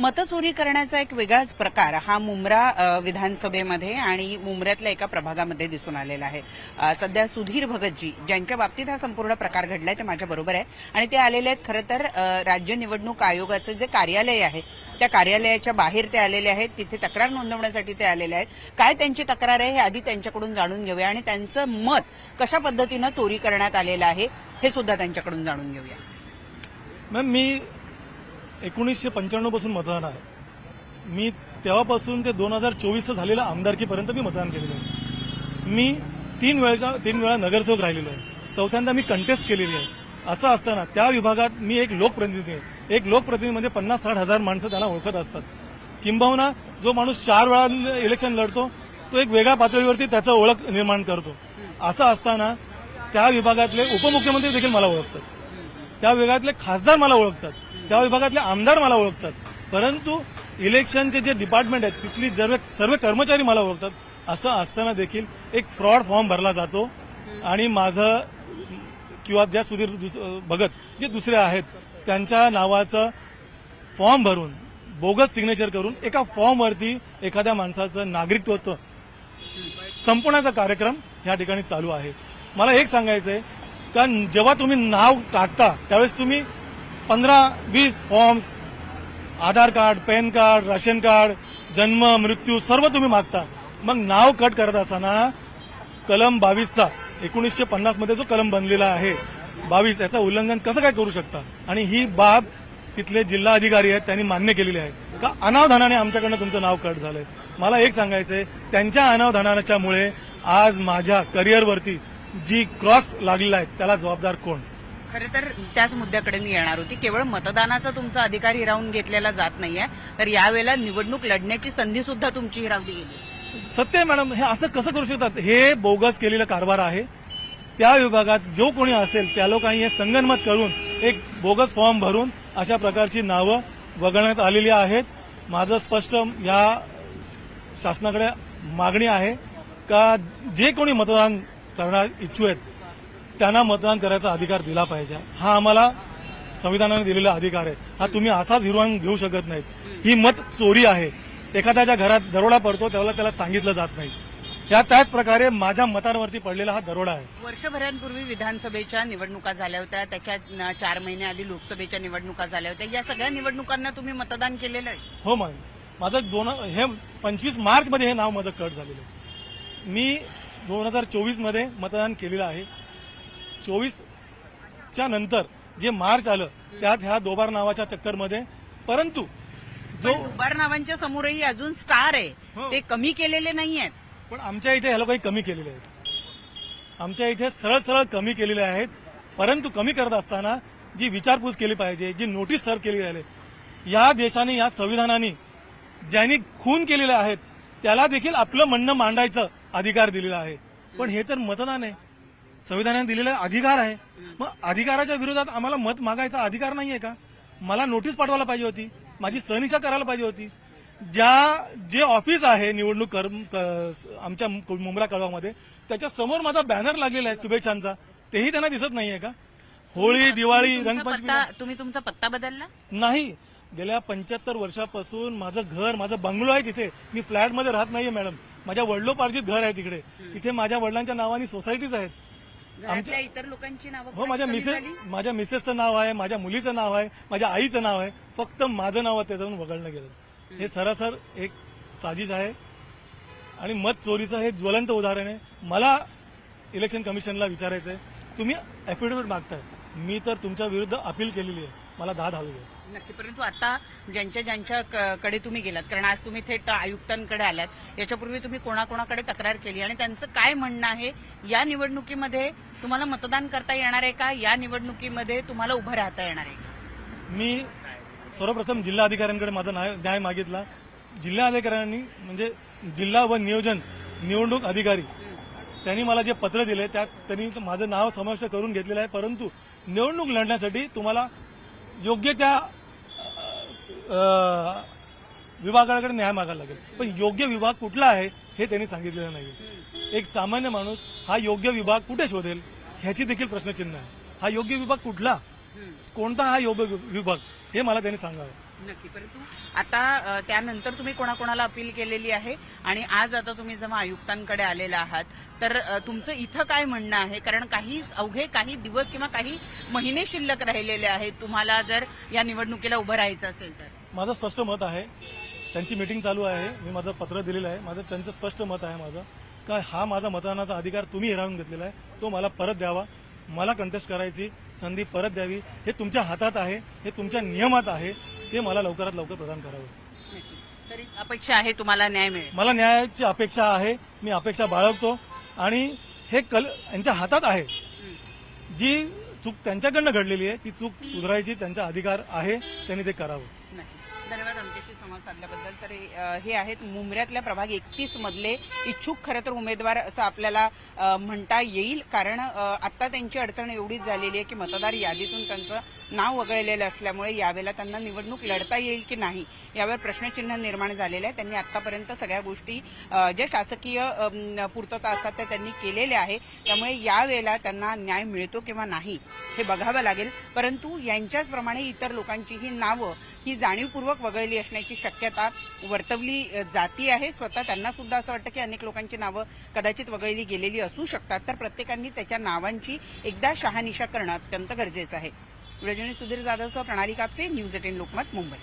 मतचोरी करण्याचा एक वेगळाच प्रकार हा मुंब्रा विधानसभेमध्ये आणि मुंब्र्यातल्या एका प्रभागामध्ये दिसून आलेला आहे. सध्या सुधीर भगतजी ज्यांच्या बाबतीत हा संपूर्ण प्रकार घडलाय ते माझ्या बरोबर आहे. आणि ते आलेले आहेत खरं तर राज्य निवडणूक आयोगाचं जे कार्यालय आहे त्या कार्यालयाच्या बाहेर ते आलेले आहेत. तिथे तक्रार नोंदवण्यासाठी ते आलेले आहेत. काय त्यांची तक्रार आहे हे आधी त्यांच्याकडून जाणून घेऊया आणि त्यांचं मत कशा पद्धतीनं चोरी करण्यात आलेलं आहे हे सुद्धा त्यांच्याकडून जाणून घेऊया. मॅम मी एकोणीसशे पंच्याण्णवपासून मतदान आहे. मी तेव्हापासून ते दोन हजार चोवीसचं झालेल्या आमदारकीपर्यंत मी मतदान केलेलं आहे. मी तीन वेळेचा तीन वेळा नगरसेवक राहिलेलो आहे. चौथ्यांदा मी कंटेस्ट केलेली आहे. असं असताना त्या विभागात मी एक लोकप्रतिनिधी आहे. एक लोकप्रतिनिधी म्हणजे पन्नास साठ हजार माणसं त्यांना ओळखत असतात. किंबहुना जो माणूस चार वेळा इलेक्शन लढतो तो एक वेगळ्या पातळीवरती त्याचा ओळख निर्माण करतो. असं असताना त्या विभागातले उपमुख्यमंत्री देखील मला ओळखतात. त्या विभागातले खासदार मला ओळखतात. त्या विभागातले आमदार मला ओळखतात. परंतु इलेक्शनचे जे डिपार्टमेंट आहेत तिथली सर्व सर्व कर्मचारी मला ओळखतात. असं असताना देखील एक फ्रॉड फॉर्म भरला जातो. आणि माझं किंवा ज्या सुधीर दुस- भगत जे दुसरे आहेत त्यांच्या नावाचं फॉर्म भरून बोगस सिग्नेचर करून एका फॉर्मवरती एखाद्या माणसाचं नागरिकत्व संपवण्याचा कार्यक्रम या ठिकाणी चालू आहे. मला एक सांगायचं आहे का जेव्हा तुम्ही नाव टाकता त्यावेळेस तुम्ही पंधरा वीस forms Aadhaar card PAN card ration card जन्म मृत्यू सर्व तुम्ही मागता. मग नाव कट करत असताना कलम बावीसचा एकोणीसशे पन्नासमध्ये जो कलम बनलेला आहे बावीस याचं उल्लंघन कसं काय करू शकता? आणि ही बाब तिथले जिल्हा अधिकारी आहेत त्यांनी मान्य केलेली आहे. का अनावधानाने आमच्याकडनं तुमचं नाव कट झालंय? मला एक सांगायचंय त्यांच्या अनावधानाच्यामुळे आज माझ्या करिअरवरती जी क्रॉस लागलेला आहे त्याला जबाबदार कोण? खरं तर त्याच मुद्द्याकडे मी येणार होती. केवळ मतदानाचा तुमचा अधिकार हिरावून घेतलेला जात नाहीये. तर यावेळेला निवडणूक लढण्याची संधी सुद्धा तुमची हिरावली गेली. सत्य मॅडम हे असं कसं करू शकतात? हे बोगस केलेलं कारभार आहे. त्या विभागात जो कोणी असेल त्या लोकांनी हे संगनमत करून एक बोगस फॉर्म भरून अशा प्रकारची नावं वगळण्यात आलेली आहेत. माझं स्पष्ट या शासनाकडे मागणी आहे का जे कोणी मतदान करणार इच्छू आहेत त्यांना मतदान करायचा अधिकार दिला पाहिजे. हा आम्हाला संविधानाने दिलेला अधिकार आहे. हा तुम्ही असाच हिरवून घेऊ शकत नाहीत. ही मत चोरी आहे. एखाद्याच्या घरात दरोडा पडतो त्यावेळेला त्याला सांगितलं जात नाही. ह्या त्याच प्रकारे माझ्या मतांवरती पडलेला हा दरोडा आहे. वर्षभरांपूर्वी विधानसभेच्या निवडणुका झाल्या होत्या. त्याच्यात न- चार महिने आधी लोकसभेच्या निवडणुका झाल्या होत्या. या सगळ्या निवडणुकांना तुम्ही मतदान केलेलं आहे? हो मॅम. माझं दोन हे पंचवीस मार्च मध्ये हे नाव माझं कट झालेलं आहे. मी दोन हजार चोवीसमध्ये मतदान केलेलं आहे. चोवीसच्या नंतर जे मार्च आलं त्यात ह्या दोबार नावाच्या चक्करमध्ये. परंतु जो दुबार नावांच्या समोरही अजून स्टार आहे. हो. ते कमी केलेले नाही आहेत. पण आमच्या इथे ह्या लोकांनी कमी केलेले आहेत. आमच्या इथे सरळ सरळ कमी केलेले आहेत. परंतु कमी करत असताना जी विचारपूस केली पाहिजे जी नोटीस सर्व केली पाहिजे या देशाने या संविधानाने ज्यांनी खून केलेले आहेत त्याला देखील आपलं म्हणणं मांडायचं अधिकार दिलेला आहे. पण हे तर मतदान आहे. संविधानाने दिलेला अधिकार आहे. मग अधिकाराच्या विरोधात आम्हाला मत मागायचा अधिकार नाहीये का? मला नोटीस पाठवायला पाहिजे होती. माझी सहनिशा करायला पाहिजे होती. ज्या जे ऑफिस आहे निवडणूक आमच्या मुंब्रा कळवामध्ये त्याच्यासमोर माझा बॅनर लागलेला आहे शुभेच्छांचा. तेही त्यांना दिसत नाहीये का? होळी दिवाळी रंगपंचमी तुम्ही तुमचा पत्ता बदलला? नाही. गेल्या पंच्याहत्तर वर्षापासून माझं घर माझं बंगलो आहे तिथे. मी फ्लॅटमध्ये राहत नाहीये मॅडम. माझ्या वडिलोपार्जित घर आहे तिकडे. तिथे माझ्या वडिलांच्या नावाने सोसायटीज आहेत. घरातल्या इतर लोकांची नावं हो माझ्या मिसेस? माझ्या मिसेसचं नाव आहे माझ्या मुलीचं नाव आहे माझ्या आईचं नाव आहे. फक्त माझं नाव त्याच्यातून वगळलं गेलं. हे सरासर एक साजिश आहे. आणि मत चोरीचं हे ज्वलंत उदाहरण आहे. मला इलेक्शन कमिशनला विचारायचं आहे तुम्ही ऍफिडेव्हिट मागताय. मी तर तुमच्या विरुद्ध अपील केलेली आहे. मला दाद हवी आहे नक्की परंतु आता ज्यांच्या ज्यांच्या कडे तुम्ही गेलात कारण आज तुम्ही थेट आयुक्तांकडे आलात याच्यापूर्वी तुम्ही कोणाकोणाकडे तक्रार केली आणि त्यांचं काय म्हणणं आहे या निवडणुकीमध्ये तुम्हाला मतदान करता येणार आहे का? या निवडणुकीमध्ये तुम्हाला उभं राहता येणार आहे मी सर्वप्रथम जिल्हाधिकाऱ्यांकडे माझा न्याय न्याय मागितला. जिल्हाधिकाऱ्यांनी म्हणजे जिल्हा व नियोजन निवडणूक अधिकारी त्यांनी मला जे पत्र दिले त्यात त्यांनी माझं नाव समाविष्ट करून घेतलेलं आहे. परंतु निवडणूक लढण्यासाठी तुम्हाला योग्य त्या विभागाकडे न्याय मागायला लागेल. पण योग्य विभाग कुठला आहे हे त्यांनी सांगितलेलं नाही एक सामान्य माणूस हा योग्य विभाग कुठे शोधेल ह्याची देखील प्रश्नचिन्ह आहे. हा योग्य विभाग कुठला. कोणता हा योग्य विभाग? हे मला त्यांनी सांगावं. नक्की. परंतु आता त्यानंतर तुम्ही कोणाकोणाला अपील केलेली आहे? आणि आज आता तुम्ही जेव्हा आयुक्तांकडे आलेला आहात तर तुमचं इथं काय म्हणणं आहे? कारण काही अवघे काही दिवस किंवा काही महिने शिल्लक राहिलेले आहेत. तुम्हाला जर या निवडणुकीला उभं राहायचं असेल तर. माझं स्पष्ट मत आहे. त्यांची मीटिंग चालू आहे. मी माझं पत्र दिलेलं आहे. माझं त्यांचं स्पष्ट मत आहे माझं. का हा माझा मतदानाचा अधिकार तुम्ही हिरावून घेतलेला आहे. तो मला परत द्यावा. मला कंटेस्ट करायची संधी परत द्यावी. हे तुमच्या हातात आहे. हे तुमच्या नियमात आहे. ते मला लवकरात लवकर प्रदान करावं. तरी अपेक्षा आहे तुम्हाला न्याय मिळेल. मला न्यायाची अपेक्षा आहे. मी अपेक्षा बाळगतो. आणि हे कल यांच्या हातात आहे. जी चूक त्यांच्याकडनं घडलेली आहे ती चूक सुधारायची त्यांचा अधिकार आहे. त्यांनी ते करावं. नाही. धन्यवाद आमच्याशी संवाद साधल्याबद्दल. तर हे आहेत मुंबऱ्यातल्या प्रभाग एकतीस मधले इच्छुक खरं तर उमेदवार असं आपल्याला म्हणता येईल. कारण आता त्यांची अडचण एवढीच झालेली आहे की मतदार यादीतून त्यांचं नाव वगळलेलं असल्यामुळे यावेळेला त्यांना निवडणूक लढता येईल की नाही यावर प्रश्नचिन्ह निर्माण झालेलं आहे. त्यांनी आतापर्यंत सगळ्या गोष्टी ज्या शासकीय पूर्तता असतात त्या त्यांनी केलेल्या आहे. त्यामुळे यावेळेला त्यांना न्याय मिळतो किंवा नाही हे बघावं लागेल. परंतु यांच्याचप्रमाणे इतर लोकांची ही नावं ही जाणीवपूर्वक वगळली असण्याची शक्यता वर्तवली जाती आहे. स्वतः त्यांना सुद्धा असं वाटतं की अनेक लोकांची नावं कदाचित वगळली गेलेली असू शकतात. तर प्रत्येकाने त्याच्या नावांची एकदा शहानिशा करणं अत्यंत गरजेचं आहे. व्हिडिओ सुधीर जाधवसह प्रणाली कापसे न्यूज एटीन लोकमत मुंबई.